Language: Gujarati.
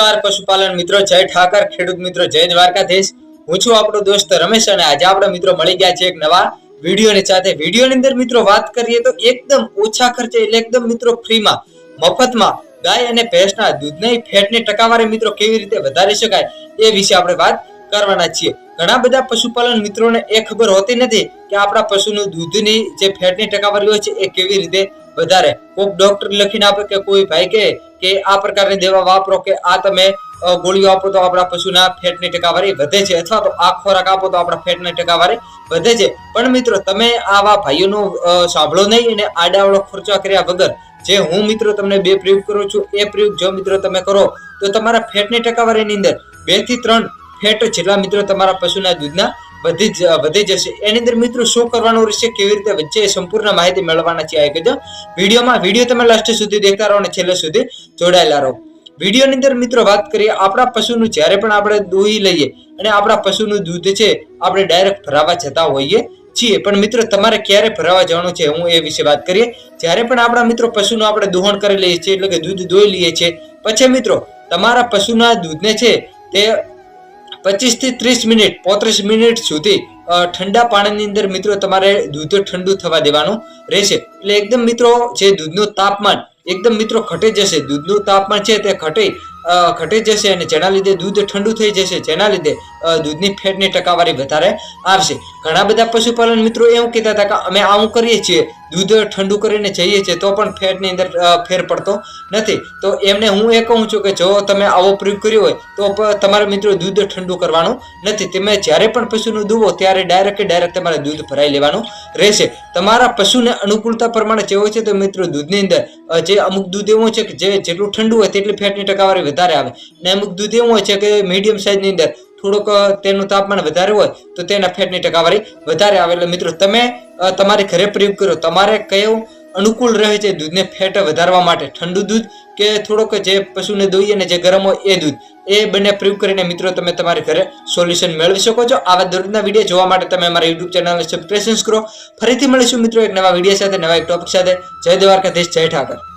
નમસ્કાર પશુપાલન મિત્રો, જય ઠાકર, ખેડૂત મિત્રો, જય દ્વારકાધીશ. હું છું આપણો દોસ્ત રમેશ અને આજે આપણા મિત્રો મળી ગયા છે એક નવા વિડીયોની સાથે. વિડીયોની અંદર મિત્રો વાત કરીએ તો એકદમ ઓછા ખર્ચે એટલે એકદમ મિત્રો ફ્રીમાં મફતમાં ગાય અને ભેંસના દૂધની ફેટની ટકાવારી મિત્રો કેવી રીતે વધારી શકાય એ વિશે આપણે વાત કરવાના છીએ. ઘણા બધા પશુપાલન મિત્રોને એ ખબર હોતી નથી કે આપણા પશુનું દૂધની જે ફેટની ટકાવારી હોય છે એ કેવી રીતે વધારે. કોઈક ડોક્ટર લખીને આપે કે કોઈ ભાઈ કે કે આ પ્રકારની દવા વાપરો કે આ તમે ગોળીઓ આપો તો આપણા પશુના ફેટની ટકાવારી વધે છે. અથવા તો આ ખોરાક આપો તો આપણા ફેટની ટકાવારી વધે છે. પણ મિત્રો, તમે આવા ભાઈઓનું સાંભળો નહીં અને આડાવડો ખર્ચા કર્યા વગર. જે હું મિત્રો તમને બે પ્રયોગ કરું છું. એ પ્રયોગ જો મિત્રો તમે કરો, તો તમારા ફેટની ટકાવારીની અંદર બેથી ત્રણ ફેટ જેટલા મિત્રો તમારા પશુના દૂધના વધી જ- વધી જશે એની અંદર મિત્રો શું કરવાનું રહેશે, કેવી રીતે વચ્ચે સંપૂર્ણ માહિતી મેળવવાના છે આ કહેજો વિડીયોમાં. વીડિયો તમે લાસ્ટ સુધી દેખતા રહો અને છેલ્લે સુધી જોડાયેલા રહો. વિડીયોની અંદર મિત્રો વાત કરીએ, આપણા પશુનું જ્યારે પણ આપણે દોહી લઈએ અને આપણા પશુનું દૂધ છે, આપણે ડાયરેક્ટ ભરાવા જતા હોઈએ છીએ. પણ મિત્રો, તમારે ક્યારે ભરાવા જવાનું છે, હું એ વિશે વાત કરીએ. જ્યારે પણ આપણા મિત્રો પશુનું આપણે દોહણ કરી લઈએ છીએ, એટલે કે દૂધ દોઈ લઈએ છીએ, પછી મિત્રો, તમારા પશુના દૂધને છે, તે પચીસથી ત્રીસ મિનિટ, પોત્રીસ મિનિટ સુધી ઠંડા પાણીની અંદર મિત્રો તમારે દૂધ ઠંડુ થવા દેવાનું રહેશે. એટલે એકદમ મિત્રો જે દૂધનું તાપમાન, એકદમ મિત્રો ઘટી જશે. દૂધનું તાપમાન છે તે ઘટી ઘટી જશે અને જેના લીધે દૂધ ઠંડુ થઈ જશે, જેના લીધે દૂધની ફેટની ટકાવારી વધારે આવશે. ઘણા બધા પશુપાલન મિત્રો એવું કહેતા હતા કે અમે આવું કરીએ છીએ, દૂધ ઠંડુ કરીને જઈએ છીએ, તો પણ ફેટની અંદર ફેર પડતો નથી. તો એમને હું એ કહું છું કે જો તમે આવો પ્રયોગ કર્યો હોય, તો તમારા મિત્રો દૂધ ઠંડુ કરવાનું નથી. તમે જ્યારે પણ પશુનું દૂવો, ત્યારે ડાયરેક્ટ ડાયરેક્ટ તમારે દૂધ ભરાઈ લેવાનું રહેશે. તમારા પશુને અનુકૂળતા પ્રમાણે જે હોય છે, તો મિત્રો દૂધની અંદર જે અમુક દૂધ એવું છે કે જે જેટલું ઠંડુ હોય, તેટલી ફેટની ટકાવારી વધારે આવે. ને અમુક દૂધ એવું હોય છે કે મીડિયમ સાઇઝની અંદર થોડુંક તેનું તાપમાન વધારે હોય, તો તેના ફેટની ટકાવારી વધારે આવે. એટલે મિત્રો, તમે તમારે ઘરે પ્રયોગ કરો. તમારે કયું અનુકૂળ રહે છે દૂધને ફેટ વધારવા માટે? ઠંડુ દૂધ કે થોડોક જે પશુને દોઈએ ને જે ગરમ હોય એ દૂધ? એ બંને પ્રયોગ કરીને મિત્રો, તમે તમારી ઘરે સોલ્યુશન મેળવી શકો છો. આવા દરરોજના વીડિયો જોવા માટે તમે અમારા યુટ્યુબ ચેનલને સબસ્ક્રિપ્શન કરો. ફરીથી મળીશું મિત્રો એક નવા વીડિયો સાથે, નવા એક ટોપિક સાથે. જય દ્વારકાધીશ, જય ઠાકર.